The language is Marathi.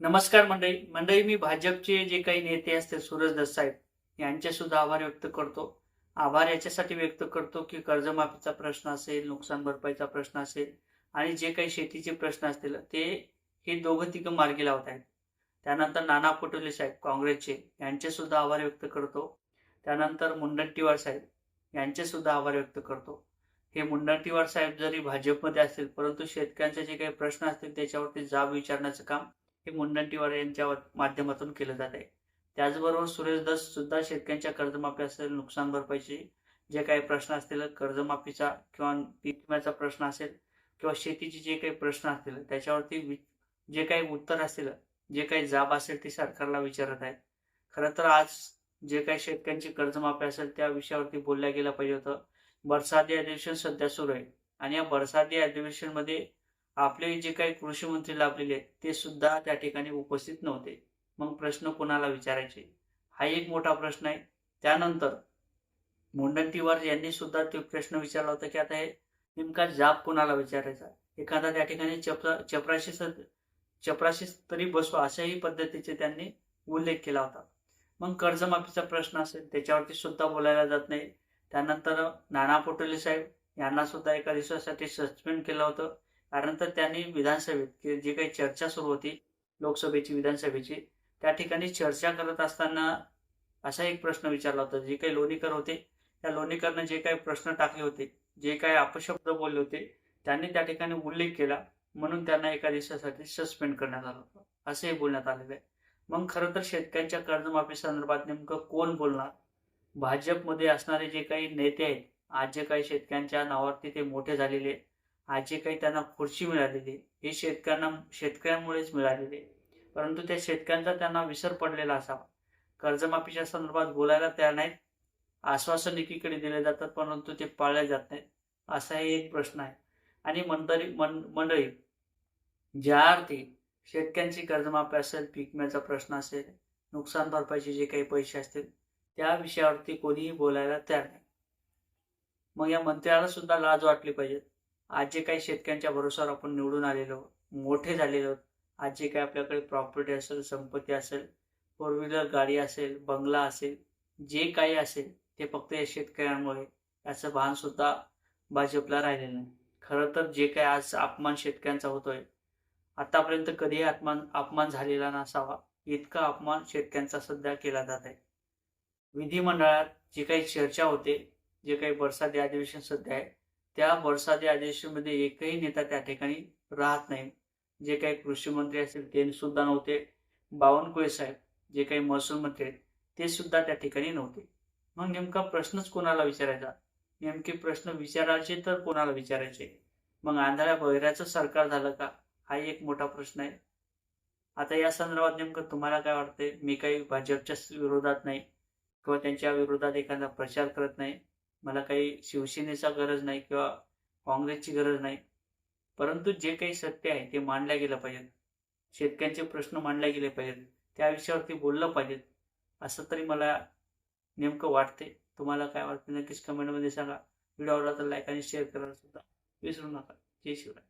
नमस्कार मंडळी. मंडळी मी भाजपचे जे काही नेते असतील सूरज दस साहेब यांचे सुद्धा आभार व्यक्त करतो. आभार याच्यासाठी व्यक्त करतो की कर्जमाफीचा प्रश्न असेल नुकसान भरपाईचा प्रश्न असेल आणि जे काही शेतीचे प्रश्न असतील ते हे दोघं तिघं मार्गी लावत आहेत. त्यानंतर नाना पटोले साहेब काँग्रेसचे यांचे सुद्धा आभार व्यक्त करतो. त्यानंतर मुंडनटीवार साहेब यांचे सुद्धा आभार व्यक्त करतो. हे मुंडनटीवार साहेब जरी भाजपमध्ये असतील परंतु शेतकऱ्यांचे जे काही प्रश्न असतील त्याच्यावरती जाब विचारण्याचं काम हे यांच्या माध्यमातून केलं जात आहे. त्याचबरोबर सुरेश दस सुद्धा शेतकऱ्यांच्या कर्जमाफी असेल नुकसान भरपाईचे जे काही प्रश्न असतील कर्जमाफीचा किंवा पीक विम्याचा प्रश्न असेल किंवा शेतीचे जे काही प्रश्न असतील त्याच्यावरती जे काही उत्तर असतील जे काही जाब असेल ते सरकारला विचारत आहेत. खरं तर आज जे काही शेतकऱ्यांची कर्जमाफी असेल त्या विषयावरती बोलल्या गेलं पाहिजे होतं. बरसाती अधिवेशन सध्या सुरू आहे आणि या बरसाती अधिवेशनमध्ये आपले जे काही कृषी मंत्री लाभलेले आहेत ते सुद्धा त्या ठिकाणी उपस्थित नव्हते. मग प्रश्न कोणाला विचारायचे? हा एक मोठा प्रश्न आहे. त्यानंतर मुंडनटीवार यांनी सुद्धा तो प्रश्न विचारला होता की आता हे नेमका जाब कोणाला विचारायचा? एखादा त्या ठिकाणी चपरा चपराशी चपराशी तरी बसवा अशाही पद्धतीचे त्यांनी उल्लेख केला होता. मग कर्जमाफीचा प्रश्न असेल त्याच्यावरती सुद्धा बोलायला जात नाही. त्यानंतर नाना पटोले साहेब यांना सुद्धा एका दिवसासाठी सस्पेंड केलं होतं. कारण तर त्यांनी विधानसभेत जी काही चर्चा सुरू होती लोकसभेची विधानसभेची त्या ठिकाणी चर्चा करत असताना असा एक प्रश्न विचारला होता. जे काही लोणीकर होते त्या लोणीकरनं जे काही प्रश्न टाकले होते जे काही अपशब्द बोलले होते त्यांनी त्या ठिकाणी उल्लेख केला. म्हणून त्यांना एका दिवसासाठी सस्पेंड करण्यात आलं होतं. असंही बोलण्यात आलेलं आहे. मग खरं तर शेतकऱ्यांच्या कर्जमाफी संदर्भात नेमकं कोण बोलणार? भाजपमध्ये असणारे जे काही नेते आहेत आज जे काही शेतकऱ्यांच्या नावावरती ते मोठे झालेले आहेत, आज जे काही त्यांना खुर्ची मिळालेली हे शेतकऱ्यांना शेतकऱ्यांमुळेच मिळालेले. आहे. परंतु त्या शेतकऱ्यांचा त्यांना विसर पडलेला असावा. कर्जमाफीच्या संदर्भात बोलायला तयार नाहीत आश्वासन एकीकडे दिले जातात परंतु ते पाळले जात नाहीत असाही एक प्रश्न आहे. आणि मंडळी मंडळी ज्या अर्थी शेतकऱ्यांची कर्जमाफी असेल पीक विम्याचा प्रश्न असेल नुकसान भरपाईचे जे काही पैसे असतील त्या विषयावरती कोणीही बोलायला तयार नाही. मग या मंत्र्याला सुद्धा लाज वाटली पाहिजे. आज जे काही शेतकऱ्यांच्या भरोश्यावर आपण निवडून आलेलो मोठे झालेलो आज जे काही आपल्याकडे प्रॉपर्टी असेल संपत्ती असेल फोर व्हीलर गाडी असेल बंगला असेल जे काही असेल ते फक्त या शेतकऱ्यांमुळे याचं भान सुद्धा भाजपला राहिलेलं नाही. खरं तर जे काही आज अपमान शेतकऱ्यांचा होतोय आतापर्यंत कधीही अपमान अपमान झालेला नसावा. इतका अपमान शेतकऱ्यांचा सध्या केला जात आहे. विधिमंडळात जी काही चर्चा होते जे काही बरसाती अधिवेशन सध्या आहे त्या वर्षाच्या अधिवेशनमध्ये एकही नेता त्या ठिकाणी राहत नाही. जे काही कृषी मंत्री असतील ते सुद्धा नव्हते. बावनकुळे साहेब जे काही महसूल मंत्री आहेत ते सुद्धा त्या ठिकाणी नव्हते. मग नेमका प्रश्नच कोणाला विचारायचा? नेमके प्रश्न विचारायचे तर कोणाला विचारायचे? मग आंधळ्या बहिराचं सरकार झालं का? हा एक मोठा प्रश्न आहे. आता या संदर्भात नेमकं तुम्हाला काय वाटतंय? मी काही भाजपच्या विरोधात नाही किंवा त्यांच्या विरोधात एखादा प्रचार करत नाही. मला काही शिवसेनेचा गरज नाही किंवा काँग्रेसची गरज नाही. परंतु जे काही सत्य आहे ते मांडल्या गेलं पाहिजे शेतकऱ्यांचे प्रश्न मांडले गेले पाहिजेत. त्या विषयावरती बोललं पाहिजेत. असं तरी मला नेमकं वाटते तुम्हाला काय वाटतं? नक्कीच कमेंटमध्ये सांगा. व्हिडिओ आवडला तर लाईक आणि शेअर करायला सुद्धा विसरू नका. जय शिवराय.